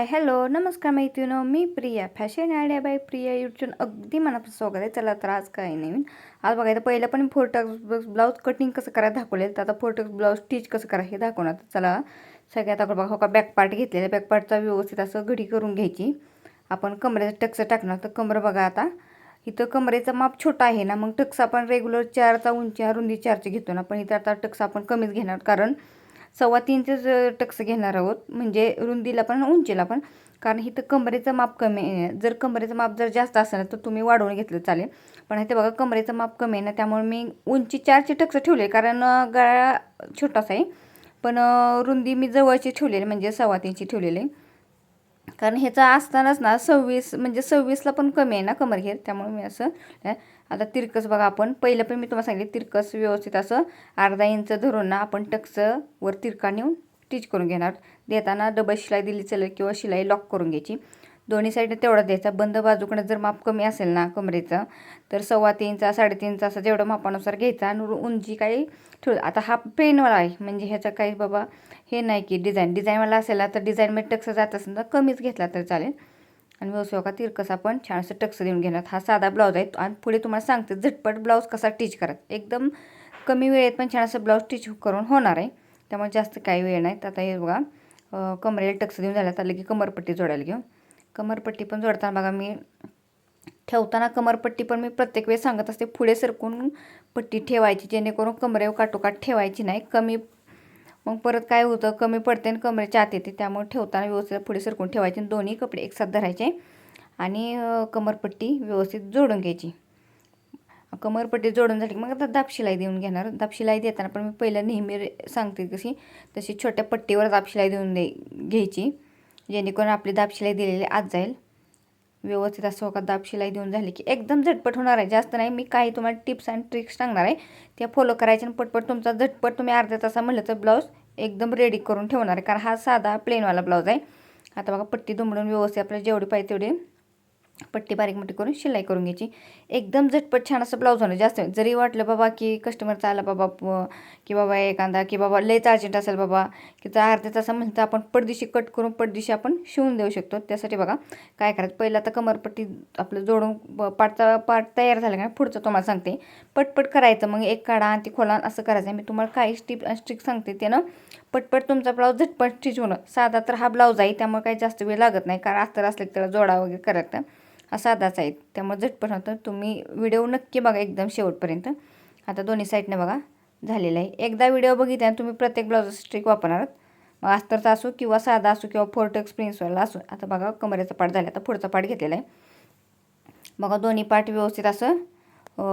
हाय hello नमस्कार मैत्रिणी मी Priya. Fashion idea by Priya YouTube अगदी मनापासून स्वागत आहे. चला तर आज काय नवीन. आज बघायचं पहिलं पण फोरटक्स ब्लाऊज कटिंग कसं करायला दाखवलेलं. तर आता फोरटक्स ब्लाऊज स्टिच कसं करा हे दाखवणार. तर चला सगळ्यात अगोदर बघा हो का बॅक पार्ट घेतलेला. बॅक पार्टचा व्यवस्थित असं घडी करून घ्यायची. आपण कमरेचं टक्स टाकणार. तर कमरं बघा आता. इथं कमरेचं माप छोटा आहे ना. मग टक्स आपण रेग्युलर चारचा उंची रुंदी चारचे घेतो ना. पण इथं आता टक्स आपण कमीच घेणार. कारण सव्वा तीनचेच टक्स घेणार आहोत. म्हणजे रुंदीला पण उंचीला पण. कारण इथं कमरेचं माप कमी आहे. जर कमरेचं माप जर जास्त असेल ना तर तुम्ही वाढवून घेतलं चालेल. पण इथे बघा कमरेचं माप कमी आहे ना त्यामुळे मी उंची चारचे टक्स ठेवले. कारण गळा छोटासा आहे. पण रुंदी मी जवळची ठेवलेली म्हणजे सव्वा तीनची ठेवलेली. कारण ह्याचा असतानाच ना सव्वीस म्हणजे सव्वीसला पण कमी आहे ना कमरघेर त्यामुळे मी असं आता तिरकस बघा आपण. पहिलं पण मी तुम्हाला सांगितले तिरकस व्यवस्थित असं अर्धा इंच धरून ना आपण टक्सं वर तिरका नेऊन स्टिच करून घेणार. देताना डबल शिलाई दिली चालेल किंवा शिलाई लॉक करून घ्यायची. दोन्ही साईडने तेवढा द्यायचा. बंद बाजूकडे जर माप कमी असेल ना कमरेचं तर सव्वा तीनचा साडेतीनचा असं जेवढं मापानुसार घ्यायचा आणि उंची काही ठेव. आता हा पेनवाला आहे. म्हणजे ह्याचा काही बाबा हे नाही की डिझाईन. डिझाईनवाला असेल ना तर डिझाईनमध्ये टक्स जात असेल तर कमीच घेतला तर चालेल. आणि व्यवस्थित का तिरकस आपण छान असं टक्स देऊन घेणार. हा साधा ब्लाऊज आहे आणि पुढे तुम्हाला सांगते झटपट ब्लाऊज कसा टीच करा. एकदम कमी वेळेत पण छान असं ब्लाऊज स्टिच करून होणार आहे. त्यामुळे जास्त काही वेळ नाही. तर आता हे बघा कमरेला टक्स देऊन झाला. तर की कमरपट्टी जोडायला घेऊन कमरपट्टी पण जोडताना बघा मी ठेवताना कमरपट्टी पण मी प्रत्येक वेळेस सांगत असते पुढे सरकून पट्टी ठेवायची जेणेकरून कमरेवर काटोकाट ठेवायची नाही कमी मग परत काय होतं कमी पडते आणि कमरेच्या आत येते त्यामुळे ठेवताना व्यवस्थित पुढे सरकून ठेवायचे दोन्ही कपडे एकसाथ धरायचे आणि कमरपट्टी व्यवस्थित जोडून घ्यायची. कमरपट्टी जोडून झाली मग आता दापशिलाई देऊन घेणार. दापशिलाई देताना पण मी पहिलं नेहमी सांगते कशी तशी छोट्या पट्टीवर दापशिलाई देऊन दे घ्यायची. जेणेकरून आपली दाबशिलाई दिलेली आत जाईल. व्यवस्थित असं हो का दाबशिलाई देऊन झाली की एकदम झटपट होणार आहे. जास्त नाही मी काही तुम्हाला टिप्स अँड ट्रिक्स सांगणार आहे. त्या फॉलो करायच्या आणि पटपट तुमचा झटपट तुम्ही अर्ध्या तासा म्हटलं तर ब्लाऊज एकदम रेडी करून ठेवणार आहे. कारण हा साधा प्लेनवाला ब्लाऊज आहे. आता बघा पट्टी दुमडून व्यवस्थित आपल्याला जेवढी पाहिजे तेवढी पट्टी बारीक मोठी करून शिलाई करून घ्यायची. एकदम झटपट छान असं ब्लाऊज होणं जास्त जरी वाटलं बाबा की कस्टमरचा आला बाबा की बाबा एखादा की बाबा लयच अर्जंट असेल बाबा की तर अर्ध्या तासा म्हणतं आपण पडदिशी कट करून पडदिशी आपण शिवून देऊ शकतो. त्यासाठी बघा काय करायचं? पहिलं आता कमरपट्टी आपलं जोडून पाटचा पाट तयार झाला का पुढचं तुम्हाला सांगते. पटपट करायचं. मग एक काढा आणि ती खोला असं करायचं. मी तुम्हाला काही स्टिप स्टिक सांगते. त्यानं पटपट तुमचा ब्लाऊज झटपट स्टिच होणं. साधा तर हा ब्लाऊज आहे. त्यामुळे काही जास्त वेळ लागत नाही. कारण अस्तर असले त्याला जोडा वगैरे करायचं साधाच आहे. त्यामुळे झटपट होतं. तुम्ही व्हिडिओ नक्की बघा एकदम शेवटपर्यंत. आता दोन्ही साईडनं बघा. झालेला आहे. एकदा व्हिडिओ बघितल्याने तुम्ही प्रत्येक ब्लाउज स्ट्रिक वापरणार मग अस्तरचा असो किंवा साधा असो किंवा फोर्टेक्स प्रिन्सवाला असो. आता बघा कमरेचा पाठ झाला. आता पुढचा पाठ घेतलेला आहे. बघा दोन्ही पाठ व्यवस्थित असं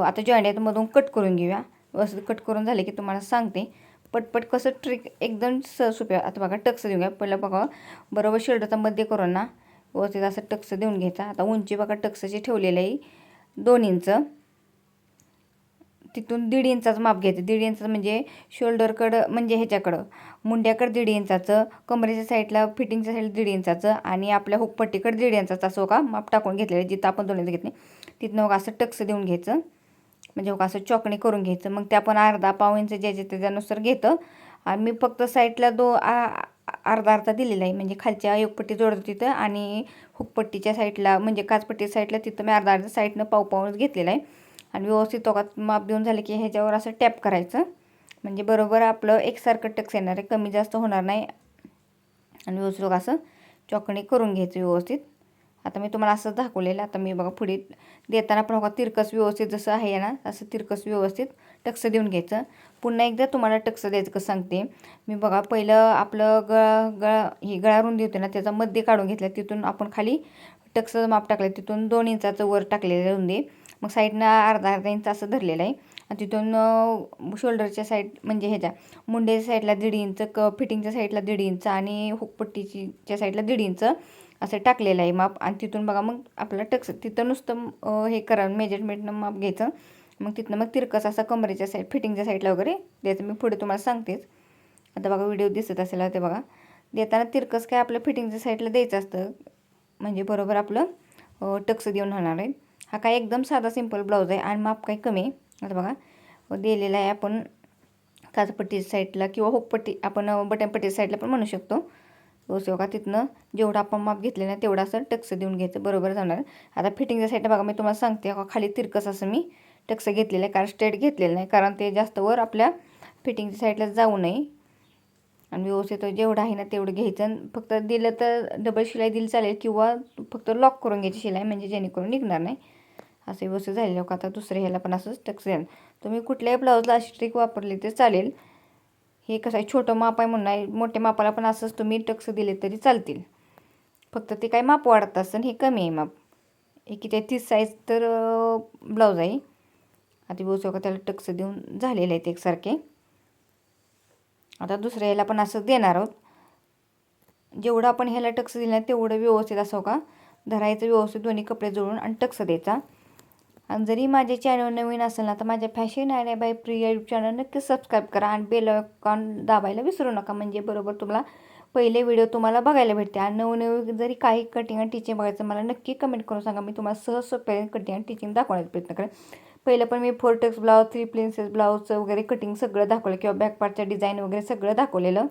आता जॉईंटमधून कट करून घेऊया. व्यवस्थित कट करून झाले की तुम्हाला सांगते. पटपट कसं ट्रिक एकदम स सुप्या. आता बघा टक्स देऊया. पहिलं बघा. बरोबर शोल्डरचा मध्ये करून ना. व्यवस्थित असं टक्स देऊन घ्यायचा. आता उंची बघा टक्सची ठेवलेलं आहे दोन इंच. तिथून दीड इंचाचं माप घ्यायचं. दीड इंचाचं म्हणजे शोल्डरकडं म्हणजे ह्याच्याकडं. मुंड्याकडं दीड इंचाचं कमरेच्या साईडला फिटिंगच्या साईडला दीड इंचाचं आणि आपल्या हुकपट्टीकडं दीड इंचाचं असं का माप टाकून घेतलेलं जिथं आपण दोन इंच घेतले तिथनं बघा असं टक्स देऊन घ्यायचं. म्हणजे बघा असं चॉकणी करून घ्यायचं. मग ते आपण अर्धा पाव इंच ज्याच्या त्याच्यानुसार घेतं. आणि मी फक्त साईडला दो अर्धा अर्धा दिलेला आहे. म्हणजे खालच्या एकपट्टी जोडतो तिथं आणि हुकपट्टीच्या साईडला म्हणजे काचपट्टी साईडला तिथं मी अर्धा अर्धा साईडनं पाव पाऊनच घेतलेला आहे. आणि व्यवस्थित तोकात माप देऊन झालं की ह्याच्यावर असं टॅप करायचं. म्हणजे बरोबर आपलं एकसारखं टक्स येणार आहे. कमी जास्त होणार नाही. आणि व्यवस्थित असं चॉकणी करून घ्यायचं व्यवस्थित. आता मी तुम्हाला असं दाखवलेलं आता मी बघा पुढे देताना पण बघा तिरकस व्यवस्थित जसं आहे ना असं तिरकस व्यवस्थित. टक्स देऊन घ्यायचं. पुन्हा एकदा तुम्हाला टक्स द्यायचं कसं सांगते. मी बघा पहिलं आपलं गळा गळा ही गळा रुंदी होते ना त्याचा मध्य काढून घेतला. तिथून आपण खाली टक्सचं माप टाकलं. तिथून दोन इंचाचं वर टाकलेलं रुंदी. मग साईडनं अर्धा अर्धा इंच असं धरलेलं आहे. आणि तिथून शोल्डरच्या साईड म्हणजे ह्याच्या मुंडेच्या साईडला दीड इंच क फिटिंगच्या साईडला दीड इंच आणि हुकपट्टीच्या साईडला दीड इंच असं टाकलेलं आहे माप. आणि तिथून बघा मग आपला टक्स तिथं नुसतं हे करा मेजरमेंटनं माप घ्यायचं. मग तिथनं मग तिरकस असा कमरेच्या साईड फिटिंगच्या साईडला वगैरे द्यायचं मी पुढे तुम्हाला सांगतेच. आता बघा व्हिडिओ दिसत असेल ते बघा. देताना तिरकस काय आपलं फिटिंगच्या साईडला द्यायचं असतं. म्हणजे बरोबर आपलं टक्स देऊन होणार आहे. हा काय एकदम साधा सिंपल ब्लाऊज आहे आणि माप काही कमी आहे. आता बघा. दिलेला आहे आपण काजपट्टी साईडला किंवा हुकपट्टी आपण बटनपट्टी साईडला पण म्हणू शकतो. बघा तिथनं जेवढं आपण माप घेतलेलं आहे तेवढा असं टक्स देऊन घ्यायचं. बरोबर जाणार. आता फिटिंगच्या साईडला बघा मी तुम्हाला सांगते. खाली तिरकस असं मी टक्स घेतलेलं आहे कारण स्ट्रेट घेतलेलं नाही कारण ते जास्त वर आपल्या फिटिंगच्या साईडला जाऊ नये. आणि व्यवस्थित जेवढं आहे ना तेवढं घ्यायचं आणि फक्त दिलं तर डबल शिलाई दिली चालेल किंवा फक्त लॉक करून घ्यायची शिलाई म्हणजे जेणेकरून निघणार नाही. असं व्यवस्थित झालेलं का आता दुसऱ्या ह्याला पण असंच टक्स द्याल तुम्ही कुठल्याही ब्लाऊजला अशी ट्रिक वापरली तर चालेल. हे कसं आहे छोटं माप आहे म्हणून मोठ्या मापाला पण असंच तुम्ही टक्स दिले तरी चालतील. फक्त ते काय माप वाढत असतं हे कमी आहे माप. एकीच्या तीस साईज तर ब्लाऊज आहे. आता व्यवस्थित का त्याला टक्स देऊन झालेले आहेत एकसारखे. आता दुसऱ्या ह्याला पण असं देणार आहोत. जेवढं आपण ह्याला टक्स दिलं तेवढं व्यवस्थित असो हो का? धरायचं व्यवस्थित दोन्ही कपडे जोडून आणि टक्स द्यायचा. आणि जरी माझे चॅनल नवीन असेल ना तर माझ्या फॅशन आहे बाय प्रिया यूट्यूब चॅनल नक्की सबस्क्राईब करा आणि बेल आयकॉन दाबायला विसरू नका. म्हणजे बरोबर तुम्हाला पहिले व्हिडिओ तुम्हाला बघायला भेटते. आणि नवनवीन जरी काही कटिंग आणि टीचिंग बघायचं मला नक्की कमेंट करून सांगा. मी तुम्हाला सहज सोप्या कटिंग आणि टीचिंग दाखवण्याचा प्रयत्न करेन. पहिलं पण मी four tucks blouse three princess ब्लाऊजचं वगैरे कटिंग सगळं दाखवलं किंवा बॅकपार्टचं डिझाईन वगैरे सगळं दाखवलेलं.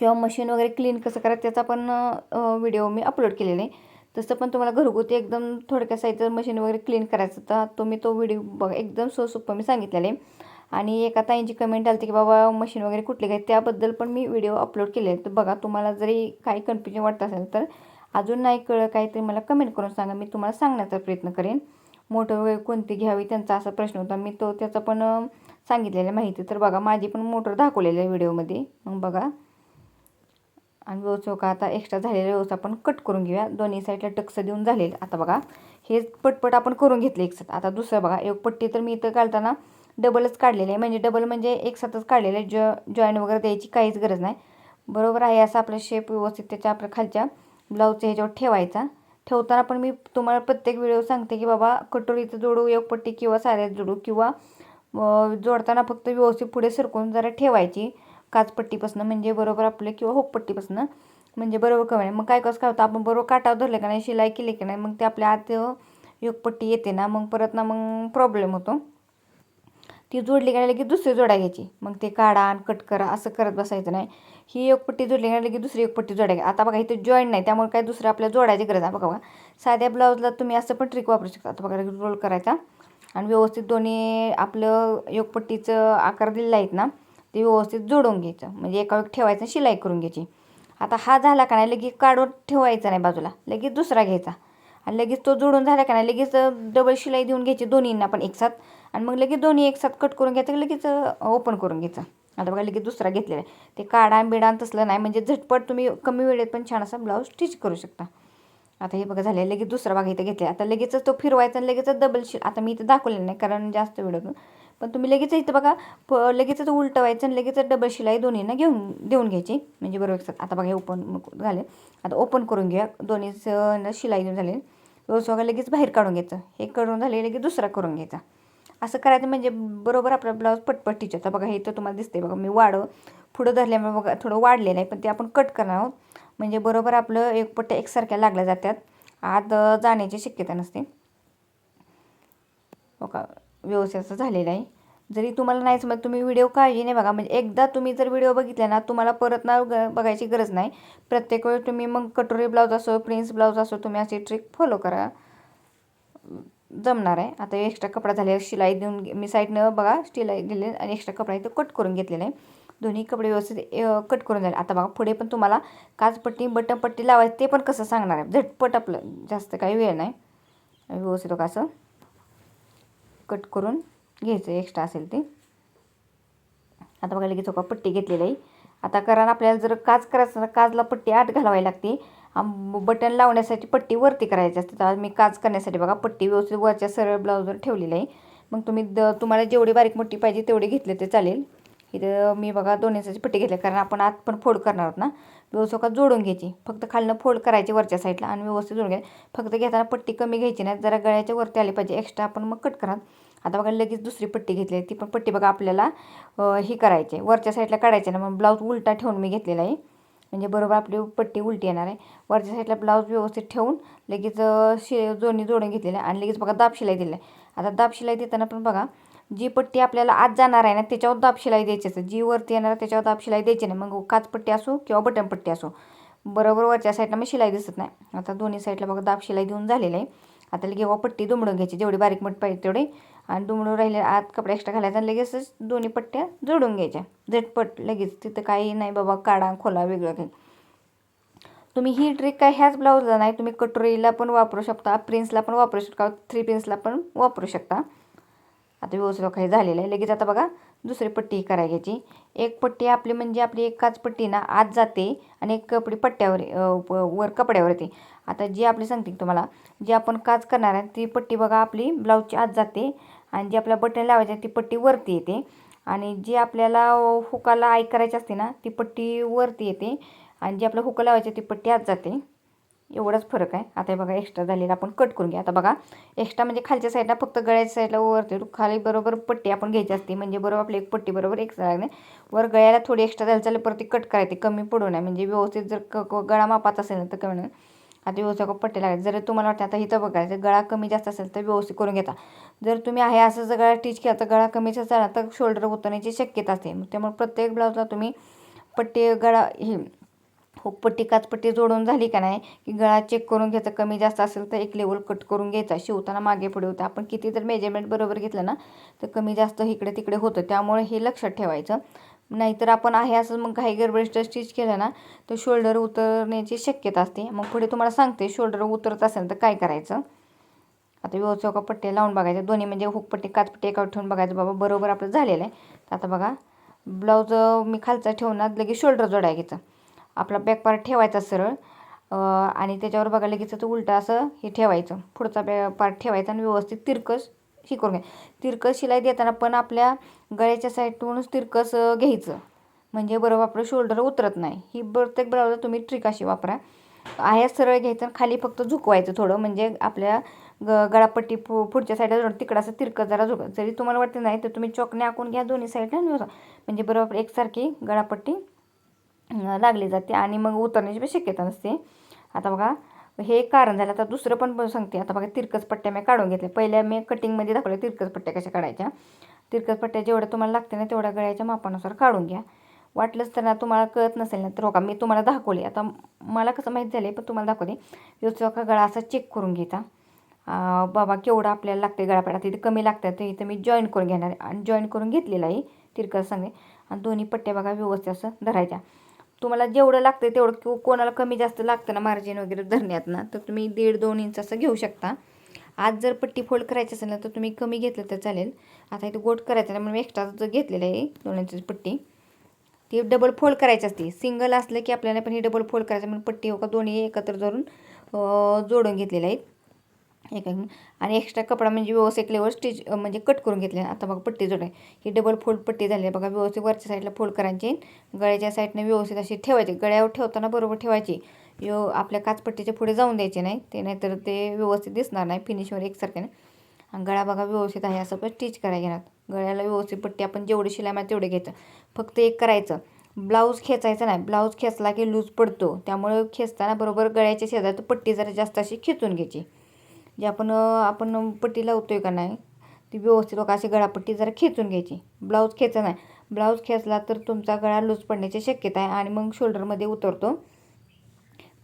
किंवा मशीन वगैरे क्लीन कसं करायचं त्याचा पण व्हिडिओ मी अपलोड केलेला. आहे तसं पण तुम्हाला घरगुती एकदम थोडक्या साईजचं मशीन वगैरे क्लीन करायचं तर मी तो व्हिडिओ बघा एकदम सोसोपं मी सांगितलेले. आहे आणि एका ताईंची कमेंट आली की बाबा मशीन वगैरे कुठली काय? त्याबद्दल पण मी व्हिडिओ अपलोड केले तर बघा तुम्हाला जरी काही कन्फ्युजन वाटत असेल तर अजून नाही कळलं काही तरी मला कमेंट करून सांगा. मी तुम्हाला सांगण्याचा प्रयत्न करेन. मोटर वगैरे कोणती घ्यावी त्यांचा असा प्रश्न होता. मी तो त्याचा पण सांगितलेलं माहिती. तर बघा माझी पण मोटर दाखवलेली आहे व्हिडिओमध्ये. मग बघा. आणि व्यवस्था का आता एक्स्ट्रा झालेला व्यवस्था आपण कट करून घेऊया. दोन्ही साईडला टक्स देऊन झालेलं. आता बघा हे पटपट आपण करून घेतलं एक साथ. आता दुसरं बघा एक पट्टी तर मी इथं काढताना डबलच काढलेलं आहे. म्हणजे डबल म्हणजे एक साथच काढलेलं आहे. जॉ जॉईन वगैरे द्यायची काहीच गरज नाही. बरोबर आहे असं आपलं शेप व्यवस्थित त्याच्या आपल्या खालच्या ब्लाऊजच्या ह्याच्यावर ठेवायचा. ठेवताना पण मी तुम्हाला प्रत्येक व्हिडिओ सांगते की बाबा कटोरीचं जोडू एक पट्टी किंवा साऱ्यात जोडू किंवा जोडताना फक्त व्यवस्थित पुढे सरकून जरा ठेवायची. काचपट्टीपासून म्हणजे बरोबर आपले किंवा होकपट्टीपासून म्हणजे बरोबर कमी मग काय कसं काय होतं आपण बरोबर काटावर धरले का नाही शिलाई केली की नाही मग ते आपल्या आत योगपट्टी येते ना मग परत ना मग प्रॉब्लेम होतो. ती जोडली गेली की दुसरी जोडा घ्यायची मग ते काढा आणि कट करा असं करत बसायचं नाही. ही एक पट्टी जोडली गेली की दुसरी एक पट्टी जोडायची. आता बघा इथे जॉईंट नाही त्यामुळे काय दुसरं आपल्याला जोडायची गरज आहे. बघा बघा. साध्या ब्लाऊजला तुम्ही असं पण ट्रिक वापरू शकता. आता बघा रोल करायचा. आणि व्यवस्थित दोन्ही आपलं योगपट्टीचं आकार दिलेला आहेत ना ते व्यवस्थित जोडून घ्यायचं. म्हणजे एका वेळ ठेवायचं शिलाई करून घ्यायची. आता हा झाला का नाही लगेच काढून ठेवायचा नाही बाजूला. लगेच दुसरा घ्यायचा. आणि लगेच तो जोडून झाला का नाही लगेच डबल शिलाई देऊन घ्यायची दोन्हींना पण एकसाथ आणि मग लगेच दोन्ही एकसाथ कट करून घ्यायचं लगेच ओपन करून घ्यायचं. आता बघा लगेच दुसरा घेतलेला आहे. ते काढा बिडान तसलं नाही म्हणजे झटपट तुम्ही कमी वेळेत पण छान असा ब्लाऊज स्टिच करू शकता. आता हे बघा झालं लगेच दुसरा भाग इथं घेतला आता लगेचच तो फिरवायचा आणि लगेचच डबल शिल आता मी इथं दाखवलेलं नाही कारण जास्त वेळ पण तुम्ही लगेच इथं बघा प लगेचच उलटवायचं आणि लगेचच डबल शिलाई दोन्हींना घेऊन देऊन घ्यायची. म्हणजे बरोबर आता बघा हे ओपन झाले आता ओपन करून घ्या. दोन्हीच शिलाई देऊन झाले व्यवस्थित बघा लगेच बाहेर काढून घ्यायचं. हे करून झाले लगेच दुसरा करून घ्यायचा. असं करायचं म्हणजे बरोबर आपला ब्लाऊज पटपट आता बघा हे तर तुम्हाला दिसते बघा मी वाढव पुढं धरल्यामुळे बघा थोडं वाढलेलं आहे पण ते आपण कट करणार आहोत. म्हणजे बरोबर आपलं एक पट्ट्या एकसारख्या लागल्या जातात. आत जाण्याची शक्यता नसते. बघा व्यवस्थित असं झालेलं आहे. जरी तुम्हाला नाही समज तुम्ही व्हिडिओ काळजी नाही बघा. म्हणजे एकदा तुम्ही जर व्हिडिओ बघितला ना तुम्हाला परत ना बघायची गरज नाही. प्रत्येक वेळ तुम्ही मग कटोरी ब्लाऊज असो प्रिन्स ब्लाऊज असो तुम्ही अशी ट्रिक फॉलो करा. जमणार आहे. आता एक्स्ट्रा कपडा झाले शिलाई देऊन मी साईडनं बघा शिलाई दिले आणि एक्स्ट्रा कपडा इथं कट करून घेतलेला आहे. दोन्ही कपडे व्यवस्थित कट करून झाले. आता बघा पुढे पण तुम्हाला काचपट्टी बटनपट्टी लावायची ते पण कसं सांगणार आहे. झटपट आपलं जास्त काही वेळ नाही. व्यवस्थित का असं कट करून घ्यायचं एक्स्ट्रा असेल ते. आता बघा लगेच का पट्टी घेतलेली आहे. आता कारण आपल्याला जर काच करायचं काचला पट्टी आत घालावी लागते. बटन लावण्यासाठी पट्टी वरती करायची असते. तर मी काच करण्यासाठी बघा पट्टी व्यवस्थित वरच्या सरळ ब्लाऊजवर ठेवलेली आहे. मग तुम्ही द तुम्हाला जेवढी बारीक मोठी पाहिजे तेवढी घेतले ते चालेल. इथं मी बघा दोन्हीसाठी पट्टी घेतली कारण आपण आत पण फोड करणार आहोत ना. व्यवस्थित जोडून घ्यायची. फक्त खालनं फोड करायची वरच्या साईडला आणि व्यवस्थित जोडून घ्यायची फक्त घेताना पट्टी कमी घ्यायची नाही जरा गळ्याच्या वरती आली पाहिजे. एक्स्ट्रा आपण मग कट करा. आता बघा लगेच दुसरी पट्टी घेतली आहे. ती पण पट्टी बघा आपल्याला ही करायची आहे. वरच्या साईडला काढायची ना मग ब्लाऊज उलटा ठेवून मी घेतलेला आहे. म्हणजे बरोबर आपली पट्टी उलटी येणार आहे. वरच्या साईडला ब्लाऊज व्यवस्थित ठेवून लगेच शि जोडणी जोडून घेतलेले आहे. आणि लगेच बघा दाब शिलाई दिली आहे. आता दाब शिलाई देताना पण बघा जी पट्टी आपल्याला आज जाणार आहे ना त्याच्यावर दाब शिलाई द्यायची असते. जी वरती येणार त्याच्यावर दाब शिलाई द्यायची नाही. मग काचपट्टी असो किंवा बटन पट्टी असो. बरोबर वरच्या साईडला मग शिलाई दिसत नाही. आता दोन्ही साईडला बघा दाब शिलाई देऊन झालेलं आहे. आता घेवा पट्टी दुमडून घ्यायची. जेवढी बारीक मोठ पाहिजे तेवढी. आणि दुमडून राहिले आत कपडे एक्स्ट्रा घालायचा आणि लगेचच दोन्ही पट्ट्या जोडून घ्यायच्या. झटपट लगेच. तिथं काही नाही बाबा काढा खोला वेगळं काही. तुम्ही ही ट्रिक काय ह्याच ब्लाऊजला नाही तुम्ही कटोरीला पण वापरू शकता प्रिन्सला पण वापरू शकता थ्री प्रिन्सला पण वापरू शकता. आता व्यवस्थित काही झालेलं आहे. लगेच आता बघा दुसरी पट्टी कराय घ्यायची. एक पट्टी आपली म्हणजे आपली एकाच पट्टी ना आत जाते आणि एक कपडी पट्ट्यावर वर कपड्यावर येते. आता जी आपली सांगते तुम्हाला जी आपण काच करणार आहे ती पट्टी बघा आपली ब्लाऊजची आत जाते. आणि जी आपल्या बटन लावायची आहे ती पट्टी वरती येते. आणि जी आपल्याला हुकाला आय करायची असते ना ती पट्टी वरती येते. आणि जी आपल्या हुकं लावायची ती पट्टी आत जाते. एवढाच फरक आहे. आता हे बघा एक्स्ट्रा झालेला आपण कट करून घ्या. आता बघा एक्स्ट्रा म्हणजे खालच्या साईडला फक्त गळ्याच्या साईडला वरती खाली बरोबर पट्टी आपण घ्यायची असते. म्हणजे बरोबर आपली एक पट्टी बरोबर एक नाही वर गळ्याला थोडी एक्स्ट्रा झाली चालेल परत ती कट करायची. कमी पडू नये. म्हणजे व्यवस्थित जर क क- गळा मापात असेल ना तर कमी नाही आता व्यवस्थित पट्टे लागायचे जर तुम्हाला वाटतं आता इथं बघायचं गळा कमी जास्त असेल तर व्यवस्थित करून घेता. जर तुम्ही आहे असं जर गळा टीच केला तर गळा कमीच झाला तर शोल्डर उतरण्याची शक्यता असते. त्यामुळे प्रत्येक ब्लाऊजला तुम्ही पट्टी गळा हे हो, हुकपट्टी काचपट्टी जोडून झाली का नाही की गळा चेक करून घ्यायचा कमी जास्त असेल तर एक लेवल कट करून घ्यायचा शिवताना मागे पुढे होतं. आपण किती जर मेजरमेंट बरोबर घेतलं ना तर कमी जास्त इकडे तिकडे होतं. त्यामुळे हे लक्षात ठेवायचं. नाहीतर आपण आहे असं मग काही गडबडीस्ट स्टिच केलं ना तर शोल्डर उतरण्याची शक्यता असते. मग पुढे तुम्हाला सांगते शोल्डर उतरत असेल तर काय करायचं? आता व्यवस्थित का लावून बघायचं दोन्ही म्हणजे हुकपट्टी काचपट्टी एकावर ठेवून बघायचं. बाबा बरोबर आपलं झालेलं आहे. तर आता बघा ब्लाऊज मी खालचा ठेवणार लगेच शोल्डर जोडायचं आपला बॅक पार्ट ठेवायचा सरळ. आणि त्याच्यावर बघा लगेच तो उलटा असं हे ठेवायचं. पुढचा बॅ पार्ट ठेवायचा आणि व्यवस्थित तिरकस. हे करून घ्या. तिरकस शिलाई देताना पण आपल्या गळ्याच्या साईडूनच तिरकस घ्यायचं. म्हणजे बरोबर आपलं शोल्डर उतरत नाही. ही प्रत्येक ब्लाऊजला तुम्ही ट्रिक अशी वापरा. आहे सरळ घ्यायचं आणि खाली फक्त झुकवायचं थोडं. म्हणजे आपल्या ग गळापट्टी पु पुढच्या साईडला जोड तिकडं असं तिरकं जरा झुक जरी तुम्हाला वाटतं नाही तर तुम्ही चॉकने आखून घ्या. दोन्ही साईडला म्हणजे बरोबर एकसारखी गळापट्टी लागली जाते आणि मग उतरण्याची पण शक्यता नसते. आता बघा हे एक कारण झालं. आता दुसरं पण पण सांगते. आता बघा तिरकस पट्ट्या मी काढून घेतल्या. पहिल्या मी कटिंगमध्ये दाखवल्या तिरकस पट्ट्या कशा काढायच्या. तिरकस पट्ट्या जेवढ्या तुम्हाला लागते ना तेवढ्या गळ्याच्या मापानुसार काढून घ्या. वाटलंच तर ना तुम्हाला कळत नसेल ना तर हो का मी तुम्हाला दाखवले आता मला कसं माहीत झालं आहे पण तुम्हाला दाखवले व्यवस्थित का गळा असा चेक करून घ्यायचा. बाबा केवढा आपल्याला लागते गळापाडा? तिथे कमी लागतात ते इथं मी जॉईन करून घेणार आणि जॉईन करून घेतलेला आहे तिरकस सांगे आणि दोन्ही पट्ट्या बघा व्यवस्थित असं धरायच्या. तुम्हाला जेवढं लागतं तेवढं किंवा कोणाला कमी जास्त लागतं ना मार्जिन वगैरे धरण्यात ना तर तुम्ही दीड दोन इंच असं घेऊ शकता. आज जर पट्टी फोल्ड करायची असेल ना तर तुम्ही कमी घेतलं तर चालेल. आता इथं गोट करायचं ना म्हणून एक्स्ट्रा जर घेतलेलं आहे दोन इंचाची पट्टी. ती डबल फोल्ड करायची असते. सिंगल असलं की आपल्याला पण ही डबल फोल्ड करायचं म्हणून पट्टी हो का दोन्ही एकत्र धरून जोडून घेतलेले आहेत. एक एक. आणि एक्स्ट्रा कपडा म्हणजे व्यवस्थित लेवल स्टिच म्हणजे कट करून घेतले आता बघा पट्टी जोडाय ही डबल फोल्ड पट्टी झाली. आहे बघा व्यवस्थित वरच्या साईडला फोल्ड करायची. गळ्याच्या साईडने व्यवस्थित अशी ठेवायची. गळ्यावर ठेवताना बरोबर ठेवायची. यो आपल्या काचपट्टीच्या पुढे जाऊन द्यायचे नाही. ते नाहीतर ते व्यवस्थित दिसणार नाही. फिनिशवर एकसारखे नाही आणि गळा बघा व्यवस्थित आहे. असं पण स्टिच करायला घेणार गळ्याला व्यवस्थित पट्टी आपण जेवढी शिलाई मार तेवढे घ्यायचं फक्त एक करायचं. ब्लाऊज खेचायचा नाही. ब्लाऊज खेचला की लूज पडतो. त्यामुळे खेचताना बरोबर गळ्याच्या शेजारी पट्टी जरा जास्त अशी खेचून घ्यायची. जे आपण आपण पट्टी लावतो आहे का नाही ती व्यवस्थित बघा अशी गळापट्टी जरा खेचून घ्यायची. ब्लाऊज खेचा नाही. ब्लाऊज खेचला तर तुमचा गळा लूज पडण्याची शक्यता आहे आणि मग शोल्डरमध्ये उतरतो.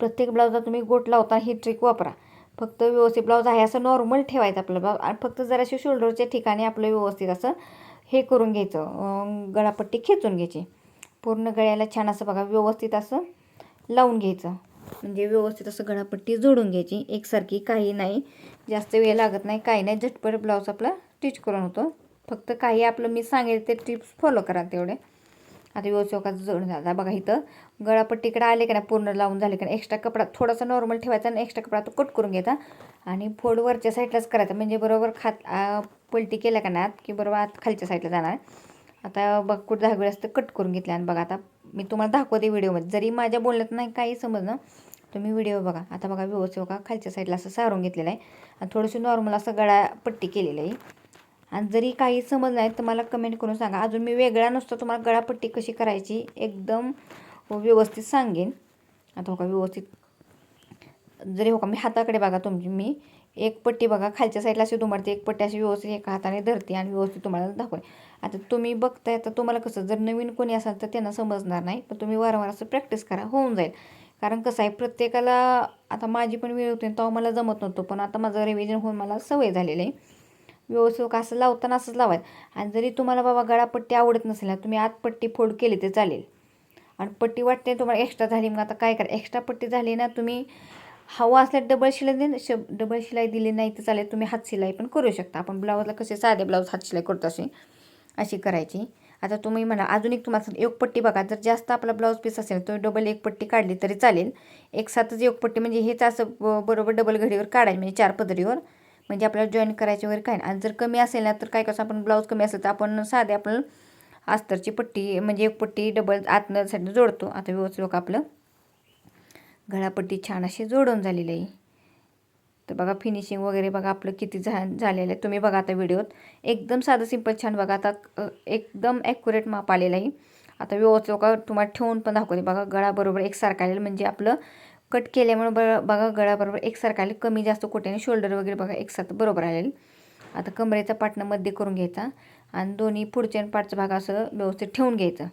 प्रत्येक ब्लाऊजला तुम्ही गोट लावता ही ट्रिक वापरा. फक्त व्यवस्थित ब्लाऊज आहे असं नॉर्मल ठेवायचं आपलं ब्लाऊज आणि फक्त जराशी शोल्डरच्या ठिकाणी आपलं व्यवस्थित असं हे करून घ्यायचं गळापट्टी खेचून घ्यायची. पूर्ण गळ्याला छान असं बघा व्यवस्थित असं लावून घ्यायचं. म्हणजे व्यवस्थित असं गळापट्टी जोडून घ्यायची. एकसारखी काही नाही. जास्त वेळ लागत नाही. काही नाही. झटपट ब्लाऊज आपला स्टिच करून होतो. फक्त काही आपलं मी सांगेल ते टिप्स फॉलो करा तेवढे. आता व्यवस्थित जोडून आता बघा इथं गळापट्टीकडे आले का नाही पूर्ण लावून झाले का नाही एक्स्ट्रा कपडा थोडासा नॉर्मल ठेवायचा आणि एक्स्ट्रा कपडा तो कट करून घ्यायचा. आणि फोड वरच्या साईडलाच करायचा. म्हणजे बरोबर खात पलटी केल्या का नाही आत की बरोबर आत खालच्या साईडला जाणार. आता बघ कुठं दहा वेळेस तर कट करून घेतल्या. आणि बघा आता मी तुम्हाला दाखवते व्हिडिओमध्ये. जरी माझ्या बोलण्यात नाही काही समजलं तुम्ही व्हिडिओ बघा. आता बघा व्यवस्थित बघा खालच्या साईडला असं सारून घेतलेलं आहे. आणि थोडंसं नॉर्मल असं गळा पट्टी केलेलं आहे. आणि जरी काही समज नाही तर मला कमेंट करून सांगा. अजून मी वेगळा नसतो तुम्हाला गळापट्टी कशी करायची एकदम व्यवस्थित सांगेन. आता हो का व्यवस्थित. जरी हो का मी हाताकडे बघा तुमची मी एक पट्टी बघा खालच्या साईडला अशी दुमडते एक पट्टी अशी व्यवस्थित एका हाताने धरते आणि व्यवस्थित तुम्हाला दाखवते. आता तुम्ही बघताय तर तुम्हाला कसं जर नवीन कोणी असाल तर त्यांना समजणार नाही पण तुम्ही वारंवार असं प्रॅक्टिस करा होऊन जाईल. कारण कसं आहे प्रत्येकाला आता माझी पण वेळ होती तेव्हा मला जमत नव्हतं पण आता माझं रिव्हिजन होऊन मला सवय झालेली आहे. व्यवस्थित असं लावताना असंच लावायचं. आणि जरी तुम्हाला बाबा गळापट्टी आवडत नसेल ना तुम्ही आत पट्टी फोड केली तर चालेल. आणि पट्टी वाटते तुम्हाला एक्स्ट्रा झाली मग आता काय करा एक्स्ट्रा पट्टी झाली ना तुम्ही हवा असल्यास डबल शिलाई दे श डबल शिलाई दिली नाही तर चालेल तुम्ही हात शिलाई पण करू शकता. आपण ब्लाऊजला कसे साधे ब्लाऊज हात शिलाई करतो असे अशी करायची. आता तुम्ही म्हणा अजून एक तुम्हाला एक पट्टी बघा जर जास्त आपला ब्लाऊज पीस असेल तर डबल एक पट्टी काढली तरी चालेल. एक साथच एक पट्टी म्हणजे हेच असं ब- बरोबर डबल घडीवर काढायची म्हणजे चार पदरीवर. म्हणजे आपल्याला जॉईन करायचे वगैरे काय आणि जर कमी असेल ना तर काय कसं आपण ब्लाऊज कमी असेल तर आपण साधे आपण अस्तरची पट्टी म्हणजे एक पट्टी डबल आतनं साठी जोडतो. आता व्यवस्थित लोक आपलं. गळापट्टी छान अशी जोडून झालेली आहे. तर बघा फिनिशिंग वगैरे बघा आपलं किती झा झालेलं आहे. तुम्ही बघा आता व्हिडिओत. एकदम साधं सिंपल छान बघा आता एकदम ॲक्युरेट माप आलेलं आहे. आता व्यवस्थित का तुम्हाला ठेवून पण दाखवते. बघा गळाबरोबर एकसारखा आलेलं म्हणजे आपलं कट केल्यामुळे ब बघा गळाबरोबर एकसारखं आले कमी जास्त कोट्याने शोल्डर वगैरे बघा एकसारखं बरोबर आलेलं आता कमरेचा पाटणं मध्ये करून घ्यायचा. आणि दोन्ही पुढच्या आणि पाठचा भाग असं व्यवस्थित ठेवून घ्यायचं.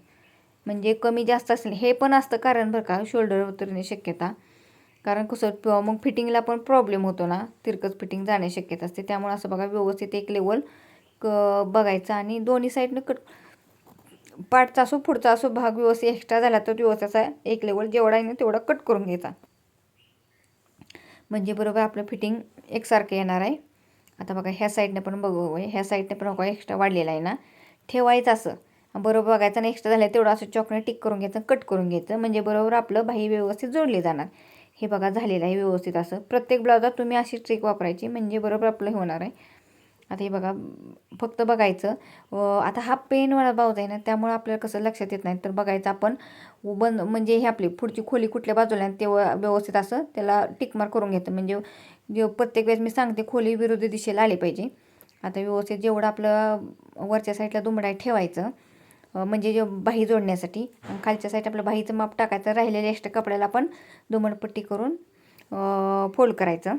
म्हणजे कमी जास्त असेल हे पण असतं कारण बरं का शोल्डर उतरणे शक्यता. कारण कसं मग फिटिंगला पण प्रॉब्लेम होतो ना तिरकस फिटिंग जाण्याची शक्यता असते. त्यामुळे असं बघा व्यवस्थित एक लेवल क बघायचं आणि दोन्ही साईडनं कट पाठचा असो पुढचा असो भाग व्यवस्थित एक्स्ट्रा झाला तर व्यवस्थाचा एक लेवल जेवढा आहे ना तेवढा कट करून घ्यायचा. म्हणजे बरोबर आपलं फिटिंग एकसारखं येणार आहे. आता बघा ह्या साईडनं पण बघू ह्या साईडनं पण बघा एक्स्ट्रा वाढलेला आहे ना. ठेवायचं असं. बरोबर बघायचं आणि एक्स्ट्रा झालं तेवढं असं चॉकने टिक करून घ्यायचं कट करून घ्यायचं. म्हणजे बरोबर आपलं बाही व्यवस्थित जोडली जाणार. हे बघा झालेलं आहे व्यवस्थित असं. प्रत्येक ब्लाउजात तुम्ही अशी ट्रिक वापरायची म्हणजे बरोबर आपलं हे होणार आहे. आता हे बघा फक्त बघायचं. व आता हा पेनवाला ब्लाऊज आहे ना त्यामुळे आपल्याला कसं लक्षात येत नाही. तर बघायचं आपण बंद म्हणजे हे आपली पुढची खोली कुठल्या बाजूला आहे ते व्यवस्थित असं त्याला टिकमार करून घेतं म्हणजे प्रत्येक वेळेस मी सांगते खोली विरुद्ध दिशेला आली पाहिजे. आता व्यवस्थित जेवढं आपलं वरच्या साईडला दुमडा ठेवायचं. म्हणजे जे बाही जोडण्यासाठी. खालच्या साईड आपलं बाहीचं माप टाकायचं. राहिलेल्या एक्स्ट्रा कपड्याला आपण दुमडपट्टी करून फोल्ड करायचं.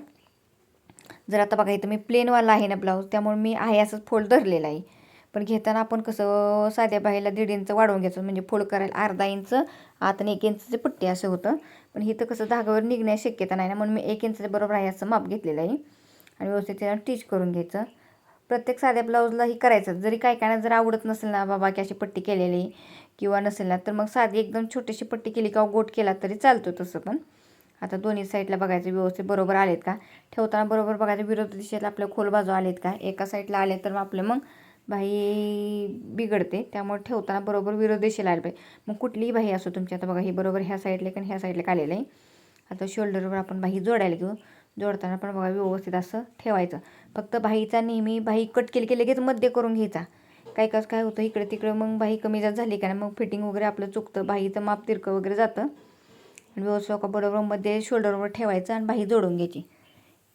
जर आता बघा इथं मी प्लेनवाला आहे ना ब्लाऊज त्यामुळे मी आहे असंच फोल्ड धरलेला आहे. पण घेताना आपण कसं साध्या बाईला दीड इंच वाढवून घ्यायचं. म्हणजे फोल्ड करायला अर्धा इंच आत आणि एक इंचचे पट्टी असं होतं. पण इथं कसं धागावर निघण्याची शक्यता नाही ना. म्हणून मी एक इंचच्या बरोबर आहे असं माप घेतलेलं आहे. आणि व्यवस्थित त्याला टीच करून घ्यायचं. प्रत्येक साध्या ब्लाऊजला ही करायचं. जरी काय काय जर आवडत नसेल ना बाबा की अशी पट्टी केलेली किंवा नसेल ना तर मग साधी एकदम छोटीशी पट्टी केली किंवा गोट केला तरी चालतो तसं पण. आता दोन्ही साईडला बघायचं व्यवस्थित बरोबर आलेत का? ठेवताना बरोबर बघायचं विरोध दिशेला आपल्या खोल बाजू आलेत का? एका साईडला आले तर मग आपलं मग बाही बिघडते. त्यामुळे ठेवताना बरोबर विरोध दिशेला आले पाहिजे. मग कुठलीही बाही असो तुमची आता बघा ही बरोबर ह्या साईडला कारण ह्या साईडला आलेलं आहे. आता शोल्डरवर आपण बाही जोडायला घेऊ. जोडताना पण बघा व्यवस्थित असं ठेवायचं. फक्त बाहीचा नेहमी बाही कट केली की लगेच मध्ये करून घ्यायचा. काय कसं काय होतं इकडे तिकडे मग बाही कमी जात झाली का नाही मग फिटिंग वगैरे आपलं चुकतं बाहीचं माप तिरकं वगैरे जातं. आणि व्यवस्थित बरोबर मध्ये शोल्डरवर ठेवायचं आणि बाही जोडून घ्यायची.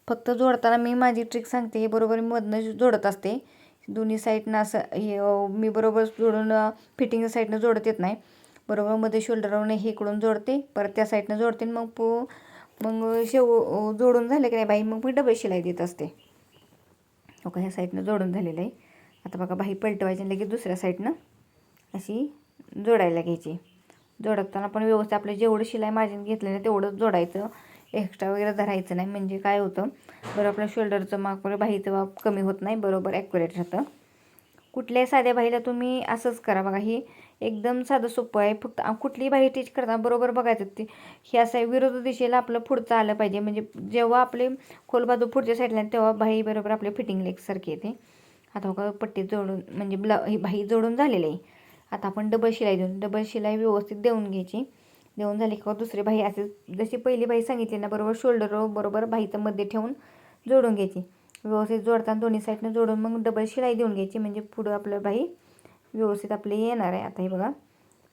फक्त जोडताना मी माझी ट्रिक सांगते हे बरोबर मी मधनं जोडत असते दोन्ही साईडनं असं हे मी बरोबर जोडून फिटिंग साईडनं जोडत येत नाही. बरोबर मध्ये शोल्डरवरनं हे इकडून जोडते परत त्या साईडनं जोडते आणि मग पू मग शेव जोडून झालं की नाही बाई? मग मी डबल शिलाई देत असते. ओके ह्या साईडनं जोडून झालेलं आहे. आता बघा बाई पलटवायची लगेच दुसऱ्या साईडनं अशी जोडायला घ्यायची. जोडताना पण व्यवस्थित आपलं जेवढं शिलाई मार्जिन घेतलेलं तेवढंच जोडायचं. एक्स्ट्रा वगैरे धरायचं नाही. म्हणजे काय होतं बरं आपलं शोल्डरचं माप वगैरे बाहीचं माप कमी होत नाही. बरोबर ॲक्युरेट राहतं. कुठल्याही साध्या बाईला तुम्ही असंच करा. बघा ही एकदम साधं सोपं आहे. फक्त कुठलीही बाई टीच करताना बरोबर बघायचं ती हे असं विरोध दिशेला आपलं पुढचं आलं पाहिजे. म्हणजे जेव्हा आपले खोल बाजू पुढच्या साईडला तेव्हा बाई बरोबर आपले फिटिंग सारखी येते. आता बघा पट्टी जोडून म्हणजे ब्ला ही बाही जोडून झालेली आहे. आता आपण डबल शिलाई देऊन डबल शिलाई व्यवस्थित देऊन घ्यायची. देऊन झाली का दुसरी बाई असे जशी पहिली बाई सांगितली ना बरोबर शोल्डर बरोबर भाईचं मध्ये ठेवून जोडून घ्यायची. व्यवस्थित जोडताना दोन्ही साईडनं जोडून मग डबल शिलाई देऊन घ्यायची. म्हणजे पुढं आपलं बाई व्यवस्थित आपले येणार आहे. आता हे बघा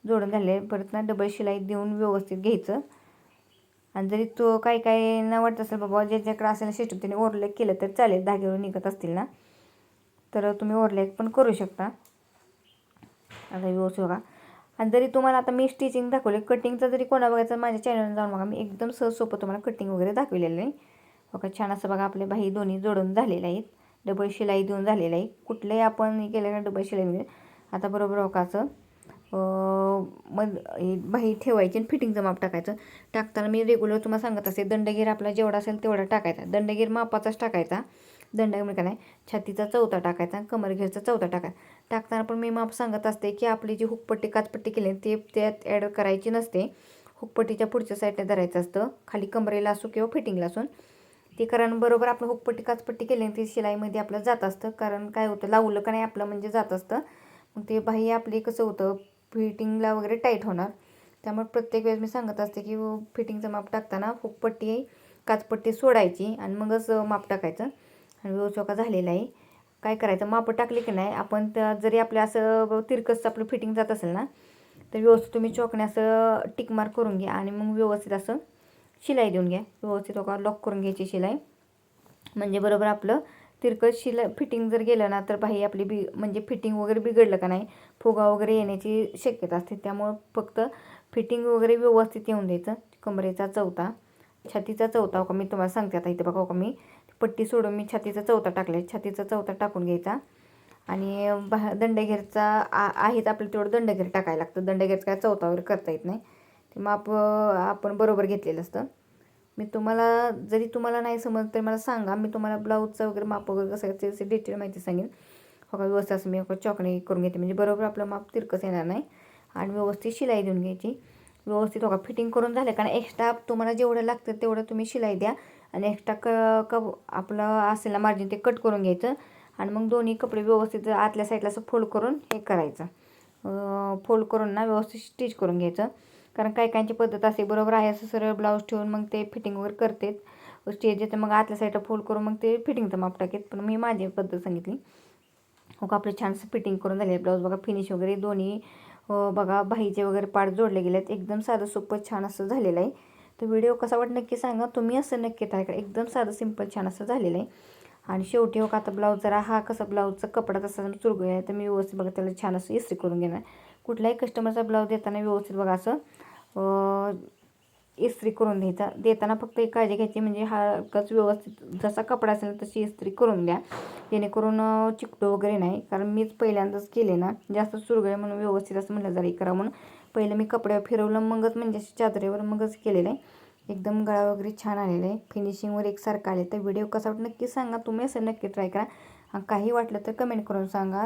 जोडून झाले. परत ना डबल शिलाई देऊन व्यवस्थित घ्यायचं. आणि जरी तो काय काय न वाटत असेल बाबा ज्याच्याकडे असेल सिस्टम त्याने ओरलेक केलं तर चालेल. धागेवर निघत असतील ना. तर तुम्ही ओरलेक पण करू शकता. आता व्यवस्थित बघा. आणि जरी तुम्हाला आता मी स्टिचिंग दाखवले कटिंगचं जरी कोणा बघायचं माझ्या चॅनलवर जाऊन बघा. मी एकदम सहज सोपं तुम्हाला कटिंग वगैरे दाखवलेलं आहे. बघा छान असं बघा आपले बाही दोन्ही जोडून झालेले आहेत. डबल शिलाई देऊन झालेलं आहे कुठलंही आपण केलं ना डबल शिलाई म्हणजे आता बरोबर ओकाचं मग बाही ठेवायची आणि फिटिंगचं माप टाकायचं. टाकताना मी रेग्युलर तुम्हाला सांगत असते दंडगीर आपला जेवढा असेल तेवढा टाकायचा. दंडगीर मापाचाच टाकायचा. दंडगीर म्हणजे काय? नाही छातीचा चौथा टाकायचा कमरघेरचा चौथा टाकायचा. टाकताना पण मी माप सांगत असते की आपली जी हुकपट्टी काचपट्टी केली ते त्यात ॲड करायची नसते. हुकपट्टीच्या पुढच्या साईडने धरायचं असतं. खाली कमरेला असो किंवा फिटिंगला असून. ते कारण बरोबर आपलं हुकपट्टी काचपट्टी केली आणि ती शिलाईमध्ये आपलं जात असतं. कारण काय होतं? लावलं का नाही आपलं म्हणजे जात असतं. मग ते बाही आपली कसं होतं. फिटिंगला वगैरे टाईट होणार. त्यामुळे प्रत्येक वेळेस मी सांगत असते की फिटिंगचं माप टाकताना हुकपट्टी काचपट्टी सोडायची आणि मगच माप टाकायचं. आणि व्यवस्था झालेला आहे. काय करायचं माप टाकली की नाही आपण त्या जरी आपल्या असं तिरकसचं आपलं फिटिंग जात असेल ना तर व्यवस्थित तुम्ही चॉकने असं टिक मार्क करून घ्या आणि मग व्यवस्थित असं शिलाई देऊन घ्या. व्यवस्थित लॉक करून घ्यायची शिलाई. म्हणजे बरोबर आपलं तिरकस शिला फिटिंग जर गेलं ना तर बाही आपली बी म्हणजे फिटिंग वगैरे बिघडलं का नाही फुगा वगैरे येण्याची शक्यता असते. त्यामुळं फक्त फिटिंग वगैरे व्यवस्थित येऊन द्यायचं. कमरेचा चौथा छातीचा चौथा हो का मी तुम्हाला सांगते आता इथे बघा हो का मी पट्टी सोडून मी छातीचा चौथा टाकला छातीचा चौथा टाकून घ्यायचा. आणि बा दंडघेरचा आ आहेच आपलं तेवढं दंडघेर टाकायला लागतं. दंडघेरचं काय चौथा वगैरे करता येत नाही. ते माप आपण बरोबर घेतलेलं असतं. मी तुम्हाला जरी तुम्हाला नाही समजलं तरी मला सांगा. मी तुम्हाला ब्लाऊजचं वगैरे माप वगैरे कसं त्याची डिटेल माहिती सांगेन. हो का व्यवस्थित असं मी चॉकणी करून घेते. म्हणजे बरोबर आपलं माप तिरकस येणार नाही. आणि व्यवस्थित शिलाई देऊन घ्यायची. व्यवस्थित हो का फिटिंग करून झालं. कारण एक्स्ट्रा तुम्हाला जेवढं लागतं तेवढं तुम्ही शिलाई द्या. आणि एक्स्ट्रा क क आपलं असेल ना मार्जिन ते कट करून घ्यायचं. आणि मग दोन्ही कपडे व्यवस्थित आतल्या साईडला असं फोल्ड करून हे करायचं. फोल्ड करून ना व्यवस्थित स्टिच करून घ्यायचं. कारण काही काहींची पद्धत असते बरोबर आहे. असं सरळ ब्लाऊज ठेवून मग ते फिटिंग वगैरे करतात. स्टेज येते मग आतल्या साईडला फोल्ड करून मग ते फिटिंगचं माप टाकेत. पण मी माझी पद्धत सांगितली. हो का आपले छानसं फिटिंग करून झाले ब्लाऊज बघा फिनिश वगैरे दोन्ही बघा बाहीचे वगैरे पार्ट जोडले गेले आहेत एकदम साधं सोपं छान असं झालेलं आहे. तर व्हिडिओ कसा वाटत नक्की सांगा. तुम्ही असं नक्की ट्राय करा. एकदम साधं सिंपल छान असं झालेलं आहे. आणि शेवटी हो का आता ब्लाऊज जरा हा कसा ब्लाऊजचा कपडा तसा चुरगू आहे तर मी व्यवस्थित बघा त्याला छान असं इस्त्री करून घेणार. कुठलाही कस्टमरचा ब्लाऊज देताना व्यवस्थित बघा असं. इस्त्री करून द्यायचा. देताना फक्त एक काळजी घ्यायची म्हणजे हाच व्यवस्थित जसा कपडा असेल तशी इस्त्री करून द्या. जेणेकरून चिकटो वगैरे नाही. कारण मीच पहिल्यांदाच केले ना जास्त सुरगळे म्हणून व्यवस्थित असं म्हणलं जरा करा म्हणून. पहिलं मी कपड्यावर फिरवलं मगच म्हणजे चादरीवर मगच केलेलं आहे. एकदम गळा वगैरे छान आलेलं आहे. फिनिशिंगवर एकसारखं आले तर व्हिडिओ कसा वाटतं नक्की सांगा. तुम्ही असं नक्की ट्राय करा. काही वाटलं तर कमेंट करून सांगा.